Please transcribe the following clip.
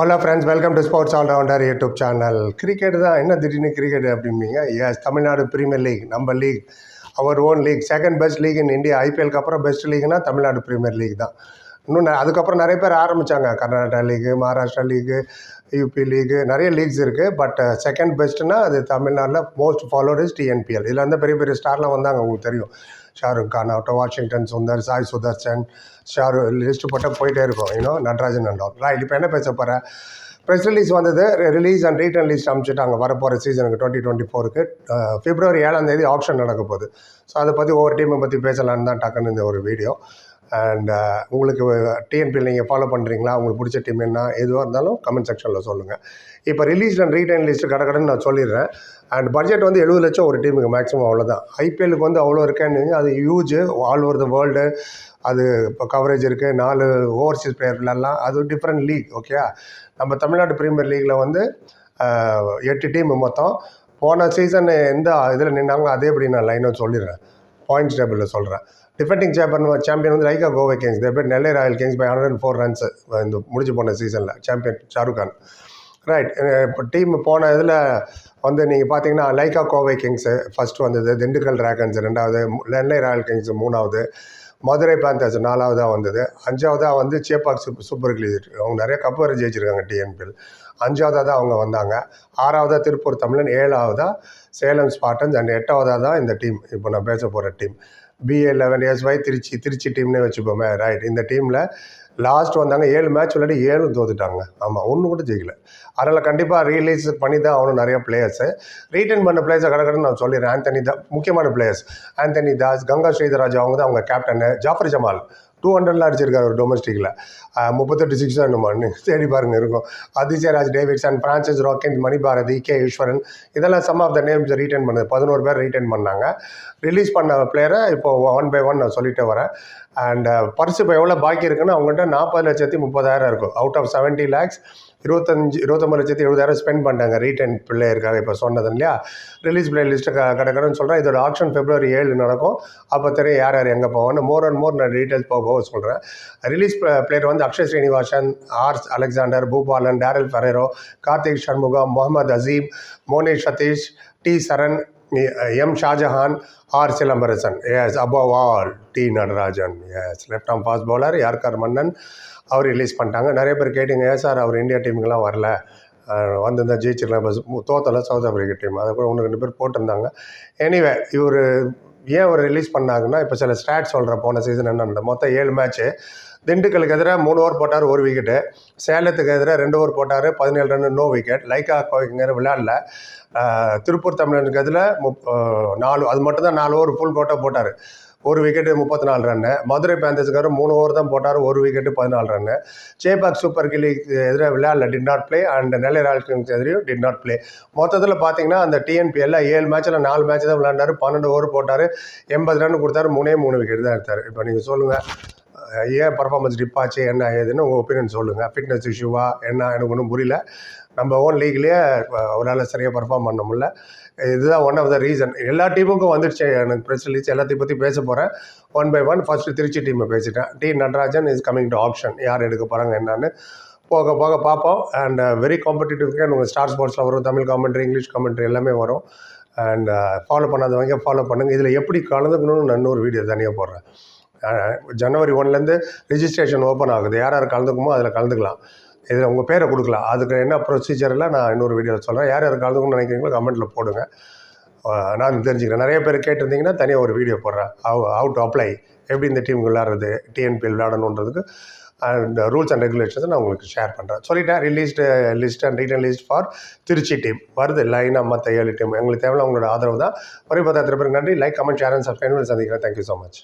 Hello friends welcome to sports allrounder YouTube channel cricket தான். என்ன திடீர்னு கிரிக்கெட் அப்படிம்பீங்க? எஸ் தமிழ்நாடு பிரீமியர் லீக் நம்ம league our own league second best league in India ஐபிஎல்க்கு அப்புறம் best லீக்னா Tamil Nadu premier league தான். இன்னும் அதுக்கப்புறம் நிறைய பேர் ஆரம்பித்தாங்க Karnataka league Maharashtra league UP league நிறைய லீக்ஸ் இருக்குது பட் செகண்ட் பெஸ்ட்னால் அது தமிழ்நாட்டில் மோஸ்ட் ஃபாலோடு இஸ் டிஎன்பிஎல் இதில் வந்து பெரிய பெரிய ஸ்டார்லாம் வந்தாங்க உங்களுக்கு தெரியும். ஷாருக் கான் ஆகட்டும் வாஷிங்டன் சுந்தர் சாய் சுதர்சன் ஷாரு லிஸ்ட் போட்டால் போயிட்டே இருக்கும் இன்னும் நடராஜன் அண்ட் ரா ரைட் இப்போ என்ன பேச போகிறேன் ப்ரெஸ் ரிலீஸ் வந்தது ரிலீஸ் அண்ட் ரீட்டன் லிஸ்ட் அனுப்பிச்சிட்டாங்க வரப்போகிற சீசனுக்கு டுவெண்ட்டி டுவெண்ட்டி ஃபோருக்கு பிப்ரவரி ஏழாம் தேதி ஆப்ஷன் நடக்க போகுது. ஸோ அதை பற்றி ஒவ்வொரு டீமை பற்றி பேசலான்னு தான் டக்குன்னு இந்த ஒரு வீடியோ அண்ட் uh, உங்களுக்கு uh, டிஎன்பிஎல் நீங்கள் ஃபாலோ பண்ணுறீங்களா உங்களுக்கு பிடிச்ச டீம் என்ன? எதுவாக இருந்தாலும் கமெண்ட் செக்ஷனில் சொல்லுங்கள் இப்போ ரிலீஸ் அண்ட் ரீடைன் லிஸ்ட் கடக்கடன்னு நான் சொல்லிடுறேன். அண்ட் பட்ஜெட் வந்து எழுபது லட்சம் ஒரு டீமுக்கு மேக்ஸிமம் அவ்வளோதான் ஐபிஎல்லுக்கு வந்து அவ்வளோ இருக்கேன்னு அது huge all over the world அது இப்போ கவரேஜ் இருக்குது நாலு ஓவர்சீஸ் பிளேயர்லாம் அது டிஃப்ரெண்ட் லீக் ஓகே நம்ம தமிழ்நாடு ப்ரீமியர் லீக்கில் வந்து uh, எட்டு டீம் மொத்தம். போன சீசன் எந்த இதில் நின்னாங்களோ அதே எப்படி நான் லைனாக சொல்லிடுறேன். பாயிண்ட்ஸ் டேபிளில் சொல்கிறேன் டிஃபெண்டிங் சாம்பியன் சாம்பியன் வந்து லைகா கோவை கிங்ஸ் தே பேர் Nellai Royal Kings by hundred and four runs இந்த முடிஞ்சு போன சீசனில் சாம்பியன் ஷாருக் கான் ரைட் இப்போ டீம் போன இதில் வந்து நீங்கள் பார்த்தீங்கன்னா லைக்கா கோவை கிங்ஸு ஃபஸ்ட்டு வந்தது திண்டுக்கல் ட்ராகன்ஸ் ரெண்டாவது நெல்லை ராயல் கிங்ஸ் மூணாவது மதுரை பேந்தர்ஸ் நாலாவதாக வந்தது அஞ்சாவதாக வந்து சேப்பாக் சூப்பர் சூப்பர் கிளீஸ் அவங்க நிறைய கப்பு வரை ஜெயிச்சிருக்காங்க டிஎன்பிஎல் அஞ்சாவதாக தான் அவங்க வந்தாங்க. ஆறாவதாக திருப்பூர் தமிழன் ஏழாவதாக சேலம் ஸ்பாட்டன்ஸ் அண்ட் எட்டாவதாக தான் இந்த டீம் இப்போ நான் பேச போகிற team BA eleven years Y Trichy Trichy டீம்னே வச்சுப்போமே ரைட் இந்த டீமில் லாஸ்ட் வந்தாங்க. ஏழு மேட்ச் விளையாடி ஏழும் தோத்துட்டாங்க. ஆமாம் ஒன்று கூட ஜெயிக்கல. அதனால் கண்டிப்பாக ரீலீஸ் பண்ணி தான் ஆகணும் நிறைய பிளேயர்ஸு ரீட்டைன் பண்ண பிளேயர்ஸை கடற்கடன்னு நான் சொல்லிடுறேன். ஆந்தனி தா முக்கியமான பிளேயர்ஸ் ஆந்தனி தாஸ் கங்கா ஸ்ரீதராஜ் அவங்க தான் அவங்க கேப்டனு ஜாஃபர் ஜமால் டூ ஹண்ட்ரட்லாம் அடிச்சிருக்காரு ஒரு டொமஸ்டிக்கில் முப்பத்தெட்டு சிக்ஸ் நம்ம தேடி பாருங்க இருக்கும். Athisayaraj Davidson Francis Rokins Manibharathi K. Eswaran இதெல்லாம் some of the names retain பண்ணது. பதினோரு பேர் ரீட்டைன் பண்ணாங்க. ரிலீஸ் பண்ண பிளேயரை இப்போ ஒன் பை ஒன் நான் சொல்லிட்டு வரேன். அண்ட் பர்ஸ் இப்போ எவ்வளோ பாக்கி இருக்குன்னா அவங்கள்ட்ட நாற்பது லட்சத்தி முப்பதாயிரம் இருக்கும். அவுட் ஆஃப் செவன்ட்டி லேக்ஸ் இருபத்தஞ்சு இருபத்தொம்பது லட்சத்தி எழுபதாயிரம் ஸ்பெண்ட் பண்ணிட்டாங்க. ரீட்டைன் பிள்ளையருக்காக இப்போ சொன்னது இல்லையா? ரிலீஸ் பிளே லிஸ்ட்டு க கிடக்கிறேன்னு சொல்கிறேன் இதோட ஆக்ஷன் பிப்ரவரி ஏழு நடக்கும். அப்போ தெரியும் யார் யார் எங்கே போவான்னு மோர் அண்ட் மோர் நான் டீட்டெயில்ஸ் போக போக சொல்கிறேன் ரிலீஸ் பிளேயர் வந்து Akshay Srinivasan R Alexander Boopalan Daryl Ferrario Karthik Shanmugam Mohammed Azeem Monesh Sathish T Saran M Shahjahan R Silambarasan yes above all T Natarajan yes left arm fast bowler yorker மன்னன் அவர் release பண்ணிட்டாங்க நிறைய பேர் கேட்டிங்க ஏன் sir அவர் India டீமுக்கெலாம் வரல வந்திருந்தா ஜெயிச்சிடலாம் பஸ் தோத்தல சவுத் ஆஃப்ரிக்கா டீம் அதை கூட ஒன்று ரெண்டு பேர் போட்டிருந்தாங்க எனிவே இவர் ஏன் அவர் ரிலீஸ் பண்ணாங்கன்னா இப்போ சில ஸ்டாட் சொல்கிறேன் போன சீசன் என்ன மொத்தம் ஏழு மேட்ச்சு திண்டுக்கலுக்கு எதிராக மூணு ஓவர் போட்டார் ஒரு விக்கெட்டு சேலத்துக்கு எதிராக ரெண்டு ஓவர் போட்டார் பதினேழு ரன் நோ விக்கெட் லைக்கா கோவிங்கிற விளையாடல. திருப்பூர் தமிழனுக்கு எதில் முப் நாலு அது மட்டும்தான் நாலு ஓவர் ஃபுல் போட்டோ போட்டார். ஒரு விக்கெட்டு முப்பத்தி நாலு ரன்னு மதுரை பேந்தர்ஸுக்கார மூணு ஓவர் தான் போட்டார் ஒரு விக்கெட்டு பதினாலு ரன்னு சேபாக் சூப்பர் கிளிக்கு எதிராக விளையாடல did not play and Nellai Royals எதிரையும் did not play மொத்தத்தில் பார்த்தீங்கன்னா அந்த டிஎன்பிஎல்ல ஏழு மேட்ச்சில் நாலு மேட்ச் தான் விளையாண்டார் பன்னெண்டு ஓவர் போட்டார் எண்பது ரன் கொடுத்தாரு மூணே மூணு விக்கெட் தான் எடுத்தார். இப்போ நீங்கள் சொல்லுங்கள் ஏன் பர்ஃபார்மன்ஸ் டிப் ஆச்சு என்ன ஏதுன்னு உங்கள் ஒப்பீனியன் சொல்லுங்கள் ஃபிட்னஸ் இஷ்யூவா என்ன எனக்கு ஒன்றும் புரியல. நம்ம ஓன் லீக்லேயே அவரால் சரியாக பர்ஃபார்ம் பண்ண முடியல. இதுதான் ஒன் ஆஃப் த ரீசன் எல்லா டீமுக்கும் வந்துடுச்சு எனக்கு ப்ரெஸ் ரிலீஸ் எல்லாத்தையும் பற்றி பேச போகிறேன் one by one first Trichy டீமை பேசிட்டேன். T Natarajan is coming to auction யார் எடுக்க போகிறாங்க என்னன்னு போக போக பார்ப்போம். அண்ட் வெரி காம்படிட்டிவ்க்கு உங்கள் ஸ்டார் ஸ்போர்ட்ஸில் வரும் தமிழ் காமெண்ட்ரி இங்கிலீஷ் காமெண்ட்ரி எல்லாமே வரும். அண்ட் ஃபாலோ uh, பண்ணாதவங்க ஃபாலோ பண்ணுங்கள் இதில் எப்படி கலந்துக்கணும்னு நான் இன்னொரு வீடியோ தனியாக போடுறேன். ஜனவரி ஒன்லேருந்து ரிஜிஸ்ட்ரேஷன் ஓப்பன் ஆகுது. யார் யார் கலந்துக்குமோ அதில் கலந்துக்கலாம். இதில் உங்கள் பேரை கொடுக்கலாம். அதுக்கு என்ன ப்ரொசீஜர்லாம் நான் இன்னொரு வீடியோவில் சொல்கிறேன் யார் யார் கலந்துக்கணும்னு நினைக்கிறீங்களோ கமெண்ட்டில் போடுங்க. நான் தெரிஞ்சுக்கிறேன். நிறைய பேர் கேட்டிருந்தீங்கன்னா தனியாக ஒரு வீடியோ போடுறேன். ஹவு ஹவு டு அப்ளை எப்படி இந்த டீமுக்கு விளாட்றது டிஎன்பிஎல் விளாடணுன்றதுக்கு அண்ட் ரூல்ஸ் அண்ட் ரெகுலேஷன்ஸ் நான் உங்களுக்கு ஷேர் பண்ணுறேன் சொல்லிட்டேன் released list and retain list for Trichy team வருது லைனாக மற்ற ஏழு டீம் எங்களுக்கு தேவையான உங்களோட ஆதரவு தான். ஒரே பத்தாயிரத்து பேருக்கு நன்றி like comment share and subscribe சந்திக்கிறேன். Thank you so much